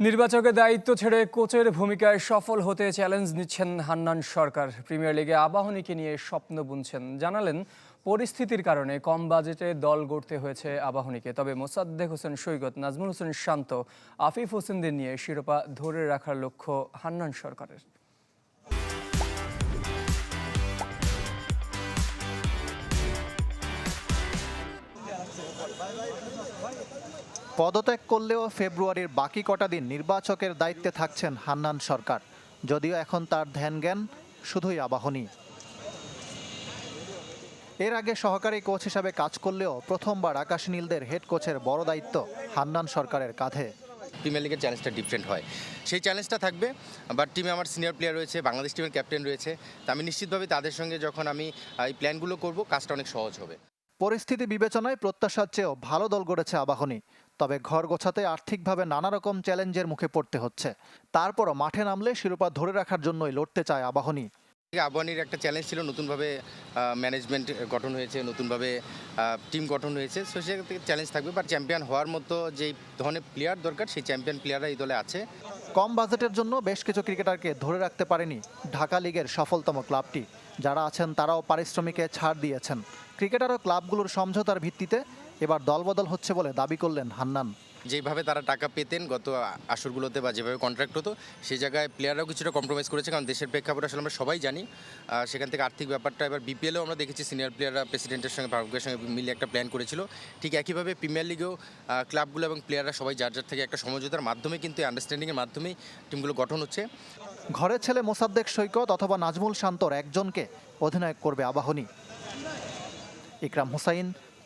নির্বাচকের দায়িত্ব ছেড়ে কোচের ভূমিকায় সফল হতে চ্যালেঞ্জ নিচ্ছেন হান্নান সরকার। প্রিমিয়ার লিগে আবাহনীকে নিয়ে স্বপ্ন বুনছেন। জানালেন, পরিস্থিতির কারণে কম বাজেটে দল গড়তে হয়েছে আবাহনীকে। তবে মোসাদ্দেক হোসেন সৈকত, নাজমুল হোসেন শান্ত, আফিফ হোসেনদের নিয়ে শিরোপা ধরে রাখার লক্ষ্য হান্নান সরকারের। পদত্যাগ করলেও ফেব্রুয়ারির বাকি কটা দিন নির্বাচকের দায়িত্বে থাকছেন হান্নান সরকার। যদিও এখন তার ধ্যান জ্ঞান শুধুই আবাহনী। এর আগে সহকারী কোচ হিসাবে কাজ করলেও প্রথমবার আকাশ নীলদের হেড কোচের বড় দায়িত্ব হান্নান সরকারের কাঁধে। প্রিমিয়ার লিগের চ্যালেঞ্জটা ডিফারেন্ট হয়। সেই চ্যালেঞ্জটা থাকবে বাট টিমে আমার সিনিয়র প্লেয়ার রয়েছে বাংলাদেশ টিমের ক্যাপ্টেন রয়েছে। তা আমি নিশ্চিতভাবে তাদের সঙ্গে যখন আমি এই প্ল্যানগুলো করব কাজটা অনেক সহজ হবে। পরিস্থিতি বিবেচনায় প্রত্যাশার চেয়েও ভালো দল গড়েছে আবাহনী। তবে ঘর গোছাতে আর্থিকভাবে নানা রকম চ্যালেঞ্জের মুখে পড়তে হচ্ছে। তারপরও মাঠে নামলে শিরোপা ধরে রাখার জন্যই লড়তে চায় আবাহনী। আবাহনীর একটা চ্যালেঞ্জ ছিল নতুনভাবে ম্যানেজমেন্ট গঠন হয়েছে নতুনভাবে টিম গঠন হয়েছে সো সেখান থেকে চ্যালেঞ্জ থাকবে। বাট চ্যাম্পিয়ন হওয়ার মতো যেই ধরনের প্লেয়ার দরকার সেই চ্যাম্পিয়ন প্লেয়াররা এই দলে আছে। কম বাজেটের জন্য বেশ কিছু ক্রিকেটারকে ধরে রাখতে পারেনি ঢাকা লিগের সফলতম ক্লাবটি। যারা আছেন তারাও পারিশ্রমিকে ছাড় দিয়েছেন। ক্রিকেটার ও ক্লাবগুলোর সমঝোতার ভিত্তিতে এবার দলবদল হচ্ছে বলে দাবি করলেন হান্নান। যেভাবে তারা টাকা পেতেন গত আসরগুলোতে বা যেভাবে কন্ট্রাক্ট হতো সেই জায়গায় প্লেয়াররাও কিছুটা কম্প্রোমাইজ করেছে কারণ দেশের প্রেক্ষাপট আসলে আমরা সবাই জানি। সেখান থেকে আর্থিক ব্যাপারটা এবার বিপিএলেও আমরা দেখেছি সিনিয়র প্লেয়াররা প্রেসিডেন্টের সঙ্গে ফারুকের সঙ্গে মিলে একটা প্ল্যান করেছিল। ঠিক একইভাবে প্রিমিয়ার লিগেও ক্লাবগুলো এবং প্লেয়াররা সবাই যার যার থেকে একটা সমঝোতার মাধ্যমে কিন্তু আন্ডারস্ট্যান্ডিংয়ের মাধ্যমেই টিমগুলো গঠন হচ্ছে। ঘরের ছেলে মোসাদ্দেক সৈকত অথবা নাজমুল শান্তর একজনকে অধিনায়ক করবে আবাহনী। Ikram Hussain